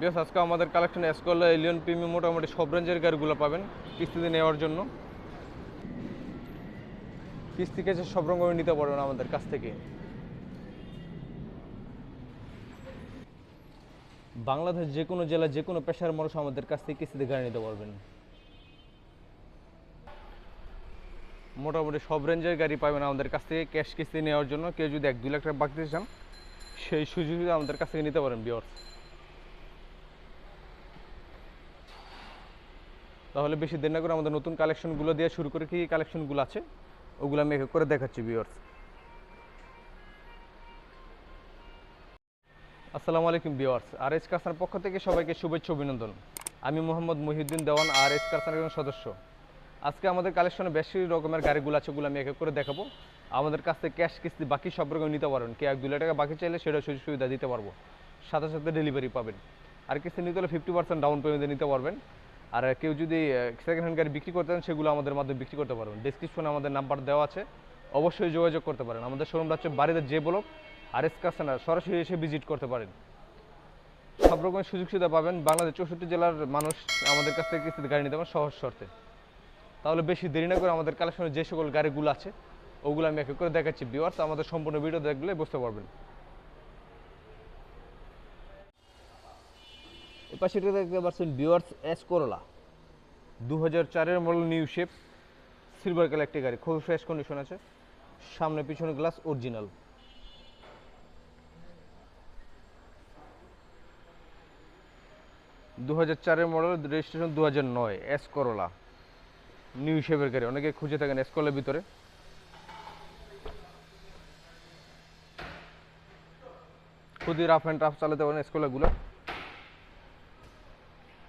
বেশ আজকে আমাদের কালেকশন এসকল এলিয়ন প্রিমিয়াম মোটামুটি সব রেঞ্জের গাড়িগুলো পাবেন কিস্তিতে নেওয়ার জন্য। কিস্তি কেছে সব রকমের নিতে পারবেন আমাদের কাছ থেকে। বাংলাদেশ যে কোনো জেলা যে কোনো পেশার মানুষ আমাদের কাছ থেকে কিস্তিতে গাড়ি নিতে পারবেন। মোটামুটি সব রেঞ্জের গাড়ি পাবেন আমাদের কাছ থেকে ক্যাশ কিস্তি নেওয়ার জন্য। কেউ যদি এক দুই লাখ টাকা বাকি চান, সেই সুযোগ আমাদের কাছ থেকে নিতে পারেন বিয়র্স তাহলে বেশি দেরি না করে আমাদের নতুন কালেকশনগুলো দিয়ে শুরু করে কি কালেকশনগুলো আছে? ওগুলো আমি এক করে দেখাচ্ছি ভিউয়ার্স আসসালামু আলাইকুম ভিউয়ার্স আর এস কারসার পক্ষ থেকে সবাইকে শুভেচ্ছা, অভিনন্দন। আমি মোহাম্মদ মহিউদ্দিন দেওয়ান আর এস কারসার একজন সদস্য। আজকে আমাদের কালেকশনে বেশি রকমের গাড়িগুলো আছে, ওগুলো আমি এক এক করে দেখাবো। আমাদের কাছ থেকে ক্যাশ কিস্তি বাকি সব রকম নিতে পারবেন। কে এক দু লাখ টাকা বাকি চাইলে সেটা সুযোগ সুবিধা দিতে পারব। সাথে সাথে ডেলিভারি পাবেন। আর কিস্তি নিতে হলে ফিফটি পার্সেন্ট ডাউন পেমেন্টে নিতে পারবেন। আর কেউ যদি সেকেন্ড হ্যান্ড গাড়ি বিক্রি করতে চান, সেগুলো আমাদের মাধ্যমে বিক্রি করতে পারবেন। ডিসক্রিপশনে আমাদের নাম্বার দেওয়া আছে। অবশ্যই যোগাযোগ করতে পারেন। আমাদের শোরুমটা হচ্ছে বাড়িতে যে ব্লক আর এস কাস্টানার সরাসরি এসে ভিজিট করতে পারেন। সব রকমের সুযোগ সুবিধা পাবেন। বাংলাদেশ চৌষট্টি জেলার মানুষ আমাদের কাছ থেকে কিস্তিতে গাড়ি নিতে পারেন সহজ শর্তে। তাহলে বেশি দেরি না করে আমাদের কালেকশনে যে সকল গাড়িগুলো আছে, ওগুলো আমি এক করে দেখাচ্ছি। ভিউয়ার্স আমাদের সম্পূর্ণ ভিডিও দেখলে বুঝতে পারবেন। পাশে এটা দেখতে পাচ্ছেন ভিউয়ার্স এস করোলা দু হাজার চারের model new shape silver colour একটি গাড়ি, খুবই ফ্রেশ কন্ডিশন আছে। সামনে পিছনে গ্লাস অরিজিনাল দু হাজার চারের মডেল রেজিস্ট্রেশন দু হাজার নয় এস করোলা নিউ শেপের গাড়ি, অনেকে খুঁজে থাকেন এস করোলার ভিতরে। খুবই রাফ অ্যান্ড রাফ চালাতে পারেন স্কুলগুলো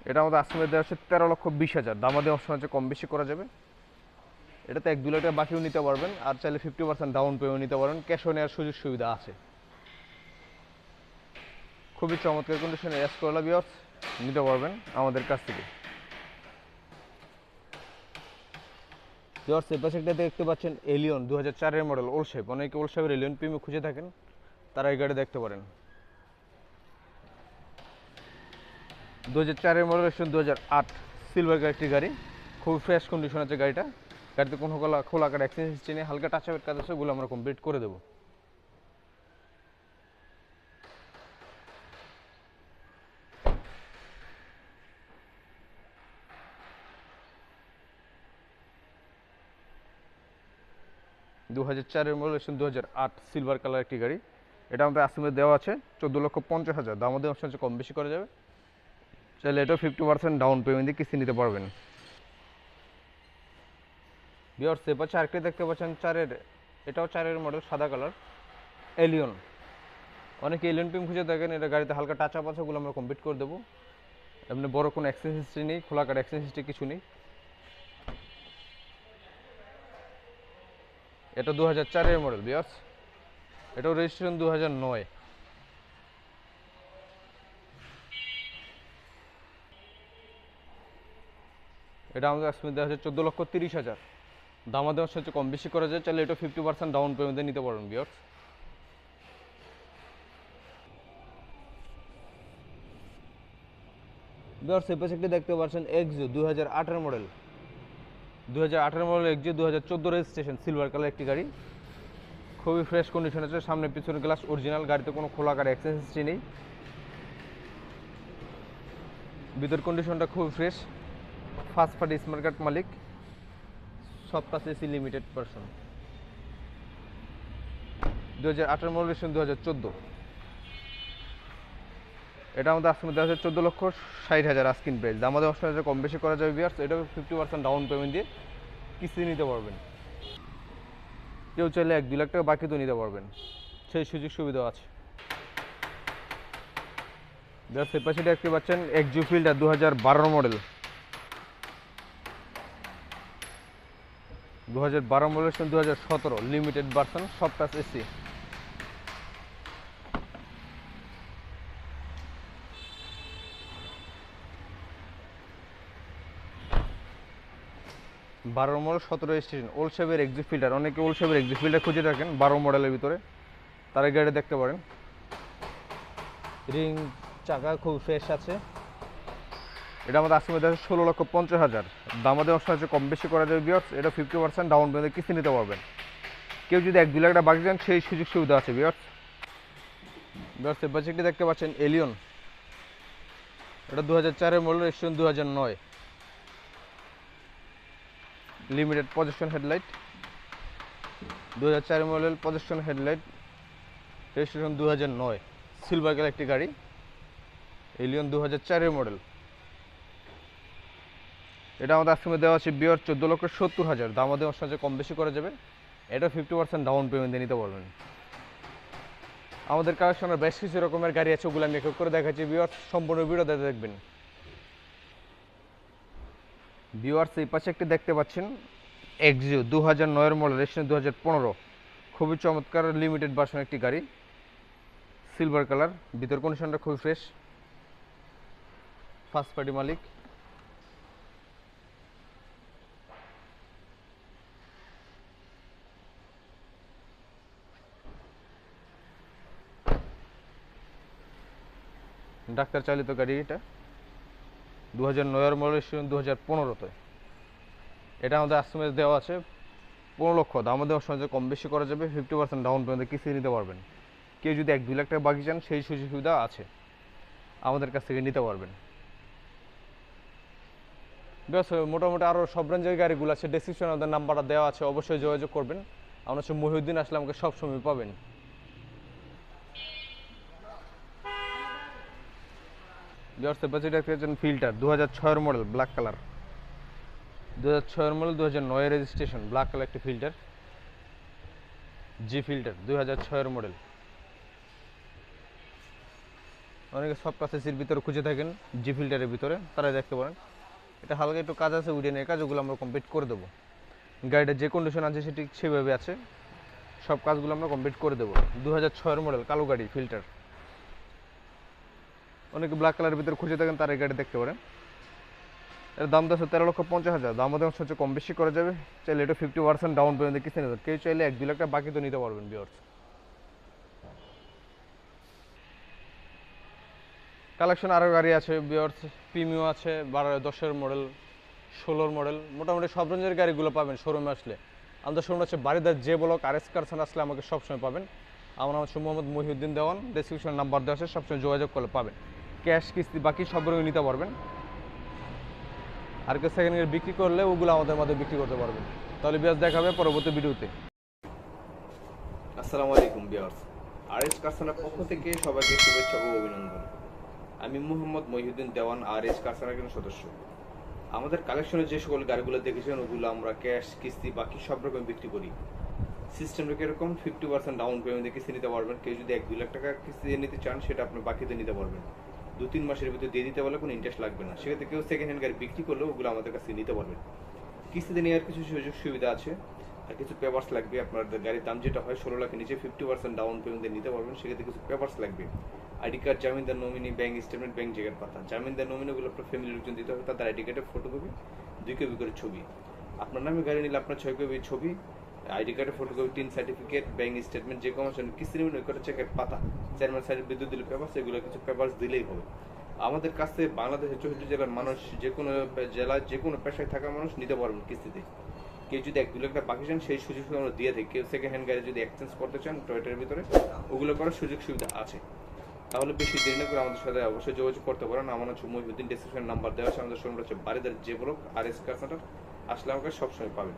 এটা আমাদের আসামে দেওয়া হচ্ছে তেরো লক্ষ বিশ হাজার। দামাদি অপশন আছে কম বেশি করা যাবে, এটাতে এক দু লাখ টাকা বাকিও নিতে পারবেন, আর চাইলে ফিফটি পার্সেন্ট ডাউন পেমেন্ট নিতে পারবেন ক্যাশও নেওয়ার সুযোগ সুবিধা আছে। খুবই চমৎকার কন্ডিশনে এস করলা বিয়স নিতে পারবেন আমাদের কাছ থেকে। বিয়স এর পাশে একটা দেখতে পাচ্ছেন এলিয়ন দু হাজার চারের মডেল ওল শেপ অনেকে ওল শেপের এলিয়ন প্রিমিয়াম খুঁজে থাকেন, তারা এই গাড়ি দেখতে পারেন। দু হাজার চারের মডেল এসেছেন দু হাজার আট সিলভার গাড়িটি গাড়ি। খুব ফ্রেশ কন্ডিশন আছে গাড়িটা। গাড়িতে কোনো খোলা খোলা কাটা অ্যাক্সিডেন্ট হিস্ট্রি নেই। হালকা টাচ আপের কাজ আছে, ওগুলো আমরা কমপ্লিট করে দেবো। দু হাজার চারের মডেল এসেছেন দু হাজার আট সিলভার কালার একটি গাড়ি। এটা আমাদের আসামে দেওয়া আছে, চোদ্দ লক্ষ পঞ্চাশ হাজার। দাম আমাদের অপশন কম বেশি করা যাবে। চাইলে এটাও ফিফটি পার্সেন্ট ডাউন পেমেন্ট দিয়ে কিস্তি নিতে পারবেন। বিয়ার সেপ আছে আরেকটি দেখতে পাচ্ছেন, চারের, এটাও চারের মডেল সাদা কালার এলিয়ন অনেকে এলিয়ন পিম খুঁজে দেখেন এটা গাড়িতে হালকা টাচ আপ আছে, ওগুলো আমরা কমপ্লিট করে দেবো। এমনি বড় কোনো অ্যাক্সিডেন্ট হিস্ট্রি নেই, খোলা কাটা অ্যাক্সিডেন্ট হিস্ট্রি কিছু নেই। এটা দু হাজার চারের মডেল বিয়ার্স এটাও রেজিস্ট্রেশন দু হাজার নয়। এটা আমাদের আজকে দেওয়া হচ্ছে চোদ্দ লক্ষ তিরিশ হাজার। দামা দেওয়ার সাথে কম। বেশি করা যায় চাইলে এটা ফিফটি পার্সেন্ট ডাউন পেমেন্টে নিতে পারবেন বিয়ার্স বিয়ার্স এই পাশে দেখতে পাচ্ছেন এক্সিও দু হাজার আঠেরো মডেল দু হাজার আঠেরো মডেল এক্সিও দু হাজার চোদ্দ রেজিস্ট্রেশন সিলভার কালার একটি গাড়ি। খুবই ফ্রেশ কন্ডিশন আছে, সামনে পিছনে গ্লাস অরিজিনাল গাড়িতে কোনো খোলা কার অ্যাক্সেস নেই। ভিতর কন্ডিশনটা খুবই fresh first party smart card মালিক সব পাশে এসি লিমিটেড পার্সন দু হাজার আঠারো মডেল দু হাজার চোদ্দ। এটা আমাদের আজকে দেওয়া হচ্ছে চোদ্দ লক্ষ ষাট হাজার আস্কিন প্রাইস আমাদের অপশন আছে কম বেশি করা যাবে বিয়ার্স এটা ফিফটি পার্সেন্ট ডাউন পেমেন্ট দিয়ে কিস্তি নিতে পারবেন। কেউ চাইলে এক দুই লাখ টাকা বাকি তো নিতে পারবেন। সেই সুযোগ সুবিধা আছে। বিয়ার্স এর পাশে দেখতে পাচ্ছেন এক্সিউ ফিল্ডার দু হাজার বারো মডেল। দু বারো মডেল দু হাজার সতেরো লিমিটেড ভার্সন সব টাচ এসি বারো মডেল, সতেরো স্টেশন ওল্ড শেপের এক্সিট ফিল্টার অনেকে ওল্ড শেপের এক্সিট ফিল্টার খুঁজে থাকেন, বারো মডেলের ভিতরে। তার গাড়ি দেখতে পারেন। রিং চাকা খুব ফ্রেশ আছে। এটা আমাদের আজকে মধ্যে ষোলো লক্ষ পঞ্চাশ হাজার। দামাদের অপশন আছে কম বেশি করা যাবে বিয়ার্স এটা ফিফটি পার্সেন্ট ডাউন পেমেন্টে কিস্তি নিতে পারবেন। কেউ যদি এক দু লাখ টাকা বাকি যান সেই সুযোগ সুবিধা আছে বিয়ার্স বিয়ার্স এই বাজেটটি দেখতে পাচ্ছেন এলিয়ন এটা দু হাজার চারের মডেল রেজিস্ট্রেশন দু হাজার নয়। লিমিটেড পজিশন হেডলাইট দু হাজার চারের মডেল পজিশন হেডলাইট রেজিস্ট্রেশন দু হাজার নয়। সিলভার একটি গাড়ি। এলিয়ন দু হাজার চারের মডেল এটা আমাদের আজকে দেওয়া আছে বিয়ার চোদ্দ লক্ষ সত্তর হাজার। দাম আমাদের সাথে কম বেশি করা যাবে। এটা ফিফটি পার্সেন্ট ডাউন পেমেন্টে নিতে পারবেন। আমাদের কালেকশনের বেশ কিছু রকমের গাড়ি আছে, ওগুলো আমি এক করে দেখাচ্ছি। বিয়ার সম্পূর্ণ ভিডিও দেখবেন। বিওয়ার্স এই পাশে একটি দেখতে পাচ্ছেন এক্সিও দু হাজার নয়ের মডেল রেশন দু হাজার পনেরো। খুবই চমৎকার লিমিটেড বাসন একটি গাড়ি। সিলভার কালার ভিতর কন্ডিশনটা খুবই ফ্রেশ ফার্স্ট পার্টি মালিক। ডাক্তার চালিত গাড়ি এটা। দু হাজার নয়ের মডেল দু হাজার পনেরোতে। এটা আমাদের আশ্রমে দেওয়া আছে পনেরো লক্ষ। দাম দেওয়ার সময় কম বেশি করা যাবে ফিফটি পার্সেন্ট ডাউন পেমেন্টে কিস্তি নিতে পারবেন। কেউ যদি এক দুই লাখ টাকা বাকি চান, সেই সুযোগ সুবিধা আছে। আমাদের কাছ থেকে নিতে পারবেন। বেশ মোটামুটি আরও সব রেঞ্জের গাড়িগুলো আছে। ডেসক্রিপশনে আমাদের নাম্বারটা দেওয়া আছে, অবশ্যই যোগাযোগ করবেন। আমরা হচ্ছে মহিউদ্দিন আসলে আমাকে সবসময় পাবেন। জর্সে বাজেট একটা ফিল্টার দু হাজার মডেল ব্ল্যাক কালার দু হাজার মডেল দু হাজার নয় রেজিস্ট্রেশন ব্ল্যাক কালার একটি ফিল্টার জি ফিল্টার দু হাজার মডেল অনেকে সব কাছের ভিতরে খুঁজে থাকেন জি ফিল্টারের ভিতরে, তারা দেখতে পারেন। এটা হালকা একটু কাজ আছে উডেনের কাজ, ওগুলো আমরা কমপ্লিট করে দেবো। গাড়িটার যে কন্ডিশন আছে সেটি সেভাবে আছে। সব কাজগুলো আমরা কমপ্লিট করে দেবো। দু হাজার মডেল কালো গাড়ি ফিল্টার অনেকে ব্ল্যাক কালারের ভিতরে খুঁজে থাকেন, তার এই গাড়ি দেখতে পারেন। এর দাম দশ তেরো লক্ষ পঞ্চাশ হাজার। দাম আমাদের সবচেয়ে কম বেশি করা যাবে। চাইলে এটা ফিফটি পার্সেন্ট ডাউন পেমেন্ট কিস্তি নিতে কেউ চাইলে এক দু লাখ টাকা বাকি তো নিতে পারবেন বিয়ার্স কালেকশন আরও গাড়ি আছে বিয়ার্স প্রিমিও আছে, বারো, দশের মডেল ষোলোর মডেল মোটামুটি সব রেঞ্জের গাড়িগুলো পাবেন শোরুমে আসলে। আমাদের শোরুম হচ্ছে বাড়িদার যে ব্লক আর এস কারখানা আসলে আমাকে সবসময় পাবেন। আমার নাম হচ্ছে মোহাম্মদ মহিউদ্দিন দেওয়ান। ডেসক্রিপশন নাম্বার দেওয়া আছে, সবসময় যোগাযোগ করলে পাবেন। ক্যাশ কিস্তি বাকি সব রকম নিতে পারবেন। আর কেউ সেকেন্ড বিক্রি করলে ওগুলো আমাদের মধ্যে বিক্রি করতে পারবেন। তাহলে বিয়াস দেখাবে পরবর্তী ভিডিওতে। আসসালামু আলাইকুম বিয়ার্স। আর এস কারখানার পক্ষ থেকে সবাইকে শুভেচ্ছা ও অভিনন্দন। আমি মোহাম্মদ মহিউদ্দিন দেওয়ান আর এস কারখানার একজন সদস্য। আমাদের কালেকশনে যে সকল গাড়িগুলো দেখেছেন, ওগুলো আমরা ক্যাশ, কিস্তি, বাকি সব রকম বিক্রি করি। সিস্টেমটা কীরকম? ফিফটি পার্সেন্ট ডাউন পেমেন্টে কিস্তি নিতে পারবেন। কেউ যদি এক দুই লাখ টাকা কিস্তি নিতে চান, সেটা আপনি বাকিতে নিতে পারবেন। দু তিন মাসের ভিতরে দিয়ে দিতে পারলে কোনো ইন্টারেস্ট লাগবে না। সেক্ষেত্রে কেউ সেকেন্ড হ্যান্ড গাড়ি বিক্রি করলেও ওগুলো আমাদের কাছে নিতে পারবেন কিস্তিতে নেওয়ার কিছু সুযোগ সুবিধা আছে আর কিছু পেপার্স লাগবে। আপনার গাড়ির দাম যেটা হয় ষোলো লাখের নিচে ফিফটি পার্সেন্ট ডাউন পেমেন্ট নিতে পারবেন। সেক্ষেত্রে কিছু পেপার্স লাগবে। আইডি কার্ড জামিনদার নমিনি ব্যাংক স্টেটমেন্ট ব্যাংক জায়গার পাতা। জামিনদার নমিনিগুলো আপনার ফ্যামিলির লোকজন দিতে হবে, তাদের আইডি কার্ডের ফটোকপি দুই কপি করে ছবি। আপনার নামে গাড়ি নিলে আপনার ছয় কপি ছবি আইডি কার্ডের photocopy TIN certificate bank statement যে কোনো কিস্তি নেবেন ওই করে চেকের পাতা। চেয়ারম্যান সাইডের বিদ্যুৎ দিলে পেপার্স এগুলো কিছু পেপার্স দিলেই হবে। আমাদের কাছ থেকে বাংলাদেশের চৌষট্টি জেলার মানুষ, যে কোনো জেলায় যে কোনো পেশায় থাকা মানুষ নিতে পারবেন কিস্তিতে। কেউ যদি এক দু লাখ টাকা বাকি চান, সেই সুযোগ সুবিধা আমরা দিয়ে থাকি কেউ সেকেন্ড হ্যান্ড গাড়ি যদি এক্সচেঞ্জ করতে চান টয়টার ভিতরে, ওগুলো করার সুযোগ সুবিধা আছে। তাহলে বেশি দেরি না করে আমাদের সাথে অবশ্যই যোগাযোগ করতে পারেন। আমার হচ্ছে মহিউদ্দিন ডিসক্রিপশন নাম্বার দেওয়া আছে আমাদের শোরুম হচ্ছে বাড়িদার যে ব্লক, আর এস কার আসলে আমাকে সবসময় পাবেন।